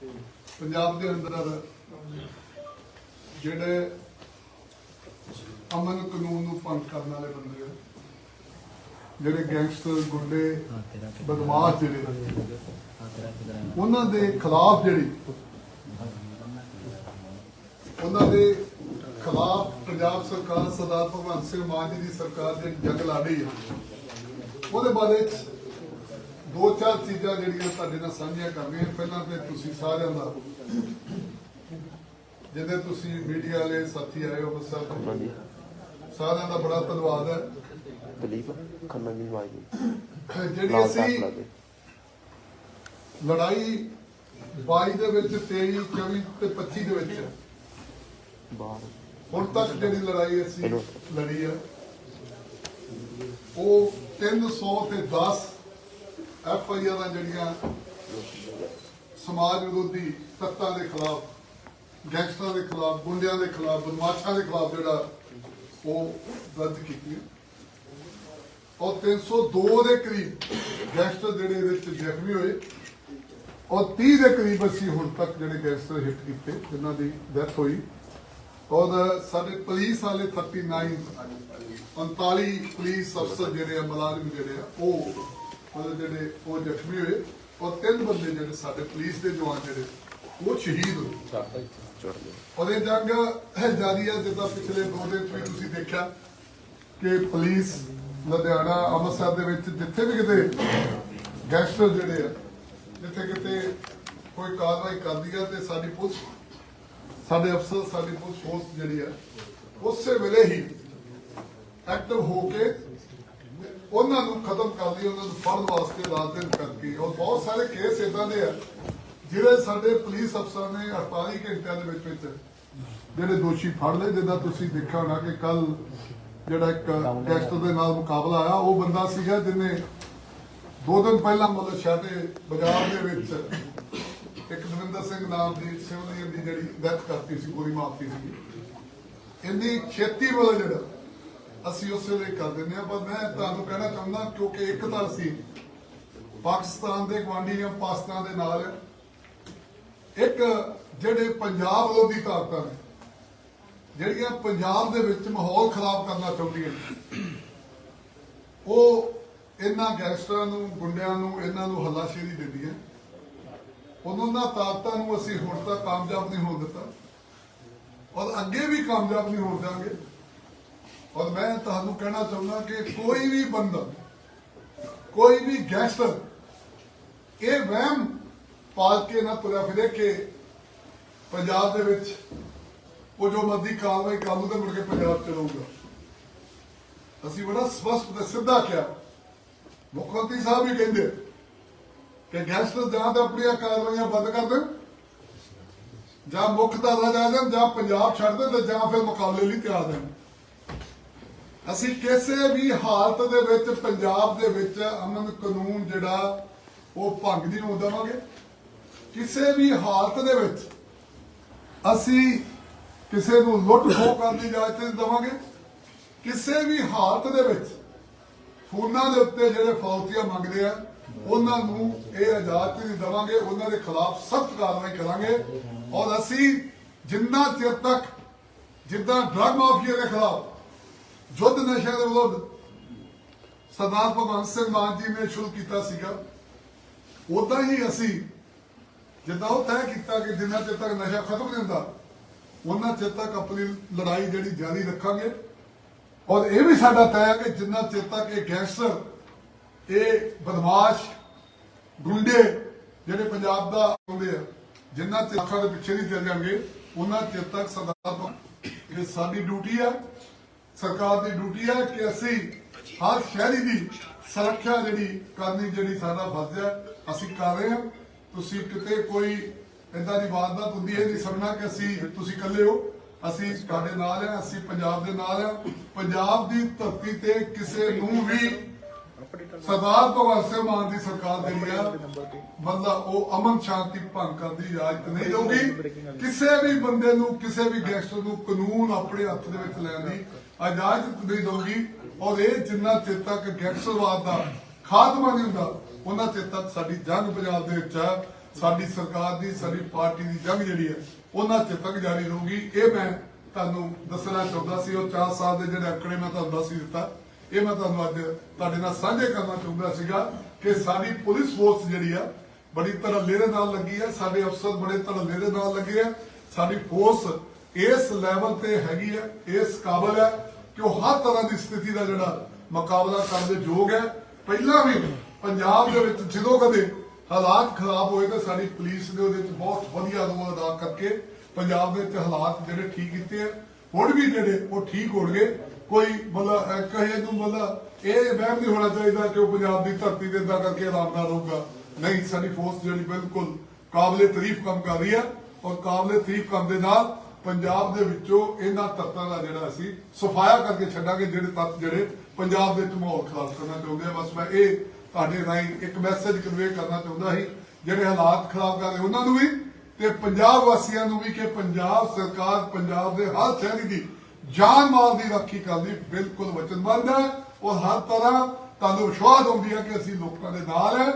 ਪੰਜਾਬ ਦੇ ਅੰਦਰ ਜਿਹੜੇ ਅਮਨ ਕਾਨੂੰਨ ਨੂੰ ਭੰਗ ਕਰਨ ਵਾਲੇ ਬੰਦੇ ਆ ਜਿਹੜੇ ਗੈਂਗਸਟਰ ਗੁੰਡੇ ਬਦਮਾਸ਼ ਜਿਹੜੇ ਉਹਨਾਂ ਦੇ ਖਿਲਾਫ ਜਿਹੜੀ ਉਹਨਾਂ ਦੇ ਖਿਲਾਫ ਪੰਜਾਬ ਸਰਕਾਰ ਸਰਦਾਰ ਭਗਵੰਤ ਸਿੰਘ ਮਾਨ ਜੀ ਦੀ ਸਰਕਾਰ ਜਿਹੜੀ ਜੰਗ ਲੜ ਰਹੀ ਹੈ ਉਹਦੇ ਬਾਰੇ ਦੋ ਚਾਰ ਚੀਜ਼ਾਂ ਜਿਹੜੀਆਂ ਤੁਹਾਡੇ ਨਾਲ ਸਾਂਝੀਆਂ ਕਰਨੀਆਂ ਪਹਿਲਾਂ ਤੇ ਤੁਸੀਂ ਸਾਰਿਆਂ ਦਾ। ਜਿਹਦੇ ਤੁਸੀਂ ਮੀਡੀਆ ਵਾਲੇ ਸਾਥੀ ਆਏ ਹੋ ਬਸ ਸਾਰਿਆਂ ਦਾ ਬੜਾ ਧੰਨਵਾਦ ਹੈ। ਦਲੀਪ ਖੰਨਾ ਦੀ ਨਵਾਈ ਜਿਹੜੀ ਅਸੀਂ ਲੜਾਈ 22 ਦੇ ਵਿੱਚ 23 24 ਤੇ 25 ਦੇ ਵਿੱਚ। ਬਾਹਰ। ਹੁਣ ਤੱਕ ਜਿਹੜੀ ਲੜਾਈ ਅਸੀਂ ਲੜੀ ਹੈ ਉਹ 300 ਤੇ 10 ਐਫ ਆਈ ਆਰਾਂ ਜਿਹੜੀਆਂ ਸਮਾਜ ਵਿਰੋਧੀ ਤੱਤਾਂ ਦੇ ਖਿਲਾਫ, ਗੈਂਗਸਟਰਾਂ ਦੇ ਖਿਲਾਫ, ਗੁੰਡਿਆਂ ਦੇ ਖਿਲਾਫ, ਬਦਮਾਸ਼ਾਂ ਦੇ ਖਿਲਾਫ ਜਿਹੜਾ ਉਹ ਦਰਜ ਕੀਤੀ ਔਰ 302 ਦੇ ਕਰੀਬ ਗੈਂਗਸਟਰ ਜਿਹੜੇ ਇਹਦੇ ਵਿੱਚ ਜ਼ਖਮੀ ਹੋਏ ਔਰ 30 ਦੇ ਕਰੀਬ ਅਸੀਂ ਹੁਣ ਤੱਕ ਜਿਹੜੇ ਗੈਂਗਸਟਰ ਹਿੱਟ ਕੀਤੇ, ਜਿਨ੍ਹਾਂ ਦੀ ਡੈਥ ਹੋਈ। ਔਰ ਸਾਡੇ ਪੁਲਿਸ ਵਾਲੇ 39 39 ਪੁਲਿਸ ਅਫਸਰ ਜਿਹੜੇ ਆ, ਮੁਲਾਜ਼ਮ ਜਿਹੜੇ ਆ, ਉਹ ਮਤਲਬ ਜਿਹੜੇ ਉਹ ਜ਼ਖਮੀ ਹੋਏ ਔਰ ਤਿੰਨ ਬੰਦੇ ਜਿਹੜੇ ਸਾਡੇ ਪੁਲਿਸ ਦੇ ਜਵਾਨ ਜਿਹੜੇ ਉਹ ਸ਼ਹੀਦ ਹੋਏ ਇਹ ਜੰਗ ਜਾਰੀ ਹੈ ਜਿੱਦਾਂ ਪਿਛਲੇ ਦੋ ਦਿਨ ਵਿੱਚ ਤੁਸੀਂ ਦੇਖਿਆ ਕਿ ਪੁਲਿਸ ਲੁਧਿਆਣਾ ਅੰਮ੍ਰਿਤਸਰ ਦੇ ਵਿੱਚ ਜਿੱਥੇ ਵੀ ਕਿਤੇ ਗੈਂਗਸਟਰ ਜਿਹੜੇ ਆ ਜਿੱਥੇ ਕਿਤੇ ਕੋਈ ਕਾਰਵਾਈ ਕਰਦੀ ਹੈ ਤੇ ਸਾਡੀ ਪੁਲਿਸ ਸਾਡੇ ਅਫਸਰ ਸਾਡੀ ਪੁਲਿਸ ਫੋਰਸ ਜਿਹੜੀ ਹੈ ਉਸੇ ਵੇਲੇ ਹੀ ਐਕਟਿਵ ਹੋ ਕੇ ਉਹਨਾਂ ਨੂੰ ਖਤਮ ਕਰਦੀ ਉਹਨਾਂ ਨੂੰ ਫੜਨ ਵਾਸਤੇ ਰਾਤ ਦਿਨ ਕਰਕੇ ਔਰ ਬਹੁਤ ਸਾਰੇ ਕੇਸ ਇਦਾਂ ਦੇ ਆ, ਜਿਹੜੇ ਸਾਡੇ ਪੁਲਿਸ ਅਫਸਰਾਂ ਨੇ 48 ਘੰਟਿਆਂ ਦੇ ਵਿੱਚ ਵਿੱਚ ਜਿਹੜੇ ਦੋਸ਼ੀ ਫੜ ਲਏ, ਜਿੱਦਾਂ ਤੁਸੀਂ ਦੇਖਿਆ ਹੋਣਾ ਕਿ ਕੱਲ ਜਿਹੜਾ ਇੱਕ ਗੈਂਗਸਟਰ ਦੇ ਨਾਲ ਮੁਕਾਬਲਾ ਆਇਆ, ਉਹ ਬੰਦਾ ਸੀਗਾ ਜਿਹਨੇ ਦੋ ਦਿਨ ਪਹਿਲਾਂ ਮਤਲਬ ਸ਼ਾਦੇ ਬਾਜ਼ਾਰ ਦੇ ਵਿੱਚ ਇੱਕ ਦਵਿੰਦਰ ਸਿੰਘ ਨਾਮ ਦੀ ਸਿਵਲੀਅਨ ਦੀ ਜਿਹੜੀ ਡੈਥ ਕਰਤੀ ਸੀ, ਗੋਲੀ ਮਾਰਤੀ ਸੀ। ਇੰਨੀ ਛੇਤੀ ਵਾਲਾ ਜਿਹੜਾ ਅਸੀਂ ਉਸੇ ਲਈ ਕਰ ਦਿੰਦੇ ਆ ਪਰ ਮੈਂ ਤੁਹਾਨੂੰ ਕਹਿਣਾ ਚਾਹੁੰਦਾ ਕਿਉਂਕਿ ਇੱਕ ਤਾਂ ਅਸੀਂ ਪਾਕਿਸਤਾਨ ਦੇ ਗਵਾਂਢੀ ਆ ਪਾਕਿਸਤਾਨ ਦੇ ਨਾਲ। ਇੱਕ ਜਿਹੜੇ ਪੰਜਾਬ ਵਿਰੋਧੀ ਤਾਕਤਾਂ ਨੇ, ਜਿਹੜੀਆਂ ਪੰਜਾਬ ਦੇ ਵਿੱਚ ਮਾਹੌਲ ਖਰਾਬ ਕਰਨਾ ਚਾਹੁੰਦੀਆਂ ਉਹ ਇਹਨਾਂ ਗੈਂਗਸਟਰਾਂ ਨੂੰ, ਗੁੰਡਿਆਂ ਨੂੰ, ਇਹਨਾਂ ਨੂੰ ਹੱਲਾਸ਼ੇਰੀ ਦਿੰਦੀਆਂ ਉਹਨਾਂ ਤਾਕਤਾਂ ਨੂੰ ਅਸੀਂ ਹੁਣ ਤੱਕ ਕਾਮਯਾਬ ਨਹੀਂ ਹੋਣ ਦਿੱਤਾ। ਔਰ ਅੱਗੇ ਵੀ ਕਾਮਯਾਬ ਨਹੀਂ ਹੋਣ ਦਿਆਂਗੇ। ਔਰ ਮੈਂ ਤੁਹਾਨੂੰ ਕਹਿਣਾ ਚਾਹੁੰਦਾ ਕਿ ਕੋਈ ਵੀ ਬੰਦਾ, ਕੋਈ ਵੀ ਗੈਂਗਸਟਰ ਇਹ ਵਹਿਮ ਪਾਲ ਕੇ ਨਾ ਤੁਰਿਆ ਫਿਰੇ ਕਿ ਪੰਜਾਬ ਦੇ ਵਿੱਚ ਉਹ ਜੋ ਮਰਜ਼ੀ ਕਾਰਵਾਈ ਕਰ ਤੇ ਮੁੜ ਕੇ ਪੰਜਾਬ ਚ ਰਹੂਗਾ। ਅਸੀਂ ਬੜਾ ਸਪਸ਼ਟ ਤੇ ਸਿੱਧਾ ਕਿਹਾ। ਮੁੱਖ ਮੰਤਰੀ ਸਾਹਿਬ ਵੀ ਕਹਿੰਦੇ ਕਿ ਗੈਂਗਸਟਰ ਜਾਂ ਤਾਂ ਆਪਣੀਆਂ ਕਾਰਵਾਈਆਂ ਬੰਦ ਕਰ ਦੇਣ, ਜਾਂ ਮੁੱਖ ਧਾਰਾ ਜਾ ਜਾਣ, ਜਾਂ ਪੰਜਾਬ ਛੱਡ ਦੇਣ ਤੇ ਜਾਂ ਫਿਰ ਮੁਕਾਬਲੇ ਲਈ ਤਿਆਰ ਰਹਿਣ। ਅਸੀਂ ਕਿਸੇ ਵੀ ਹਾਲਤ ਦੇ ਵਿੱਚ, ਪੰਜਾਬ ਦੇ ਵਿੱਚ ਅਮਨ ਕਾਨੂੰਨ ਜਿਹੜਾ, ਉਹ ਭੰਗ ਨਹੀਂ ਹੋਣ ਦੇਵਾਂਗੇ। ਕਿਸੇ ਵੀ ਹਾਲਤ ਦੇ ਵਿੱਚ ਅਸੀਂ ਕਿਸੇ ਨੂੰ ਲੁੱਟ ਖੋਹ ਕਰਨ ਦੀ ਇਜਾਜ਼ਤ ਨਹੀਂ ਦੇਵਾਂਗੇ। ਕਿਸੇ ਵੀ ਹਾਲਤ ਦੇ ਵਿੱਚ ਫੋਨਾਂ ਦੇ ਉੱਤੇ ਜਿਹੜੇ ਫੌਜੀਆਂ ਮੰਗਦੇ ਆ, ਉਹਨਾਂ ਨੂੰ ਇਹ ਇਜਾਜ਼ਤ ਨਹੀਂ ਦੇਵਾਂਗੇ। ਉਹਨਾਂ ਦੇ ਖਿਲਾਫ ਸਖਤ ਕਾਰਵਾਈ ਕਰਾਂਗੇ। ਔਰ ਅਸੀਂ ਜਿੰਨਾ ਚਿਰ ਤੱਕ, ਜਿੱਦਾਂ ਡਰਗ ਮਾਫੀਆ ਦੇ ਖਿਲਾਫ ਯੁੱਧ ਨਸ਼ਿਆਂ ਦੇ ਵਿਰੁੱਧ ਸਰਦਾਰ ਭਗਵੰਤ ਸਿੰਘ ਮਾਨ ਜੀ ਨੇ ਸ਼ੁਰੂ ਕੀਤਾ ਸੀਗਾ। ਉਦਾਂ ਹੀ ਅਸੀਂ ਜਿੱਦਾਂ ਉਹ ਤੈਅ ਕੀਤਾ ਕਿ ਜਿੰਨਾ ਚਿਰ ਤੱਕ ਨਸ਼ਾ ਖਤਮ ਨਹੀਂ ਹੁੰਦਾ ਉਹਨਾਂ ਚਿਰ ਤੱਕ ਆਪਣੀ ਲੜਾਈ ਜਿਹੜੀ ਜਾਰੀ ਰੱਖਾਂਗੇ। ਔਰ ਇਹ ਵੀ ਸਾਡਾ ਤੈਅ ਹੈ ਕਿ ਜਿੰਨਾ ਚਿਰ ਤੱਕ ਇਹ ਗੈਂਗਸਟਰ, ਇਹ ਬਦਮਾਸ਼ ਗੁੰਡੇ ਜਿਹੜੇ ਪੰਜਾਬ ਦਾ ਆਉਂਦੇ ਆ, ਜਿੰਨਾ ਚਿਰ ਅੱਖਾਂ ਦੇ ਪਿੱਛੇ ਨਹੀਂ ਚੱਲ ਜਾਣਗੇ ਉਹਨਾਂ ਚਿਰ ਤੱਕ ਸਰਦਾਰ ਇਹ ਸਾਡੀ ਡਿਊਟੀ ਆ। ਸਰਕਾਰ ਦੀ ਡਿਊਟੀ ਹੈ ਕਿ ਅਸੀਂ ਹਰ ਸ਼ਹਿਰੀ ਦੀ ਸੁਰੱਖਿਆ ਜਿਹੜੀ ਕਰਨੀ, ਜਿਹੜੀ ਸਾਡਾ ਫਰਜ਼ ਹੈ, ਅਸੀਂ ਕਰ ਰਹੇ ਹਾਂ। ਤੁਸੀਂ ਕਿਤੇ ਕੋਈ ਏਦਾਂ ਦੀ ਵਾਰਦਾਤ ਹੁੰਦੀ ਹੈ, ਨਹੀਂ ਸਮਝਣਾ ਕਿ ਅਸੀਂ ਤੁਸੀਂ ਇਕੱਲੇ ਹੋ। ਅਸੀਂ ਤੁਹਾਡੇ ਨਾਲ ਹਾਂ, ਅਸੀਂ ਪੰਜਾਬ ਦੇ ਨਾਲ ਹਾਂ। ਪੰਜਾਬ ਦੀ ਧਰਤੀ ਤੇ ਕਿਸੇ ਨੂੰ ਵੀ ਸਰਦਾਰ ਭਗਵੰਤ ਸਿੰਘ ਮਾਨ ਦੀ ਸਰਕਾਰ ਜਿਹੜੀ ਆ, ਬੰਦਾ ਉਹ ਅਮਨ ਸ਼ਾਂਤੀ ਭੰਗ ਕਰਨ ਦੀ ਇਜਾਜ਼ਤ ਨਹੀਂ ਦੇਊਗੀ। ਕਿਸੇ ਵੀ ਬੰਦੇ ਨੂੰ, ਕਿਸੇ ਵੀ ਗੈਂਗਸਟਰ ਨੂੰ ਕਾਨੂੰਨ ਆਪਣੇ ਹੱਥ ਦੇ ਵਿੱਚ ਲੈਣ ਦੀ ਇਜਾਜ਼ਤ ਨਹੀਂ ਦੇਊਗੀ ਔਰ ਇਹ ਜਿੰਨਾ ਚਿਰ ਤੱਕ ਗੈਂਗਸਟਰਵਾਦ ਦਾ ਖਾਤਮਾ ਨਹੀਂ ਹੁੰਦਾ, ਉਹਨਾਂ ਚਿਰ ਤੱਕ ਸਾਡੀ ਜੰਗ ਪੰਜਾਬ ਦੇ ਵਿੱਚ ਆ ਸਾਡੀ ਸਰਕਾਰ ਦੀ, ਸਾਡੀ ਪਾਰਟੀ ਦੀ ਜੰਗ ਜਿਹੜੀ ਹੈ, ਉਹਨਾਂ ਚਿਰ ਤੱਕ ਜਾਰੀ ਰਹੂਗੀ। ਇਹ ਮੈਂ ਤੁਹਾਨੂੰ ਦੱਸਣਾ ਚਾਹੁੰਦਾ ਸੀ, ਉਹ 4 ਸਾਲ ਦੇ ਜਿਹੜੇ ਅੰਕੜੇ ਮੈਂ ਤੁਹਾਨੂੰ ਦੱਸ ਹੀ ਦਿੱਤਾ। ਇਹ ਮੈਂ ਤੁਹਾਨੂੰ ਅੱਜ ਤੁਹਾਡੇ ਨਾਲ ਸਾਂਝੇ ਕਰਨਾ ਚਾਹੁੰਦਾ ਸੀਗਾ ਕਿ ਸਾਡੀ ਪੁਲਿਸ ਫੋਰਸ ਜਿਹੜੀ ਆ, ਬੜੀ ਧੜੱਲੇ ਦੇ ਨਾਲ ਲੱਗੀ ਹੈ, ਸਾਡੇ ਅਫਸਰ ਬੜੇ ਧੜੱਲੇ ਦੇ ਨਾਲ ਲੱਗੇ ਆ ਸਾਡੀ ਫੋਰਸ ਇਸ ਲੈਵਲ ਤੇ ਹੈਗੀ ਹੈ, ਇਸ ਕਾਬਲ ਹੈ। ਕਿ ਉਹ ਹਰ ਤਰ੍ਹਾਂ ਦੀ ਸਥਿਤੀ ਦਾ ਜਿਹੜਾ ਮੁਕਾਬਲਾ ਕਰਨ ਦੇ ਯੋਗ ਹੈ। ਪਹਿਲਾਂ ਵੀ ਪੰਜਾਬ ਦੇ ਵਿੱਚ ਜਦੋਂ ਕਦੇ ਹਾਲਾਤ ਖਰਾਬ ਹੋਏ ਤਾਂ ਸਾਡੀ ਪੁਲਿਸ ਨੇ ਉਹਦੇ ਵਿੱਚ ਬਹੁਤ ਵਧੀਆ ਰੋਲ ਅਦਾ ਕਰਕੇ ਪੰਜਾਬ ਦੇ ਵਿੱਚ ਹਾਲਾਤ ਜਿਹੜੇ ਠੀਕ ਕੀਤੇ ਆ। ਹੁਣ ਵੀ ਜਿਹੜੇ ਉਹ ਠੀਕ ਹੋਣਗੇ। ਕੋਈ ਮਤਲਬ ਕਹੇ ਨੂੰ ਮਤਲਬ ਇਹ ਵਹਿਮ ਨਹੀਂ ਹੋਣਾ ਚਾਹੀਦਾ ਕਿ ਉਹ ਪੰਜਾਬ ਦੀ ਧਰਤੀ ਤੇ ਇਦਾਂ ਕਰਕੇ ਆਰਾਮ ਨਾਲ ਰਹੂਗਾ। ਨਹੀਂ, ਸਾਡੀ ਫੋਰਸ ਜਿਹੜੀ ਬਿਲਕੁਲ ਕਾਬਲੇ ਤਾਰੀਫ ਕੰਮ ਕਰ ਰਹੀ ਹੈ ਔਰ ਕਾਬਲੇ ਤਾਰੀਫ ਕੰਮ ਦੇ ਨਾਲ ਪੰਜਾਬ ਦੇ ਵਿੱਚੋਂ ਇਹਨਾਂ ਤੱਤਾਂ ਦਾ ਜਿਹੜਾ ਅਸੀਂ ਸਫਾਇਆ ਕਰਕੇ ਛੱਡਾਂਗੇ, ਜਿਹੜੇ ਤੱਤ ਜਿਹੜੇ ਪੰਜਾਬ ਦੇ ਮਾਹੌਲ ਖਰਾਬ ਕਰਨਾ ਚਾਹੁੰਦੇ ਆ। ਬਸ ਮੈਂ ਇਹ ਤੁਹਾਡੇ ਰਾਹੀਂ ਇੱਕ ਮੈਸੇਜ ਕਨਵੇ ਕਰਨਾ ਚਾਹੁੰਦਾ ਸੀ, ਜਿਹੜੇ ਹਾਲਾਤ ਖਰਾਬ ਕਰ ਰਹੇ ਉਹਨਾਂ ਨੂੰ ਵੀ ਤੇ ਪੰਜਾਬ ਵਾਸੀਆਂ ਨੂੰ ਵੀ ਕਿ ਪੰਜਾਬ ਸਰਕਾਰ ਪੰਜਾਬ ਦੇ ਹਰ ਸ਼ਹਿਰੀ ਦੀ ਜਾਨ ਮਾਲ ਦੀ ਰਾਖੀ ਕਰਨ ਲਈ ਬਿਲਕੁਲ ਵਚਨਬੱਧ ਹੈ। ਔਰ ਹਰ ਤਰ੍ਹਾਂ ਤੁਹਾਨੂੰ ਵਿਸ਼ਵਾਸ ਹੁੰਦੀ ਹੈ ਕਿ ਅਸੀਂ ਲੋਕਾਂ ਦੇ ਨਾਲ ਹੈ।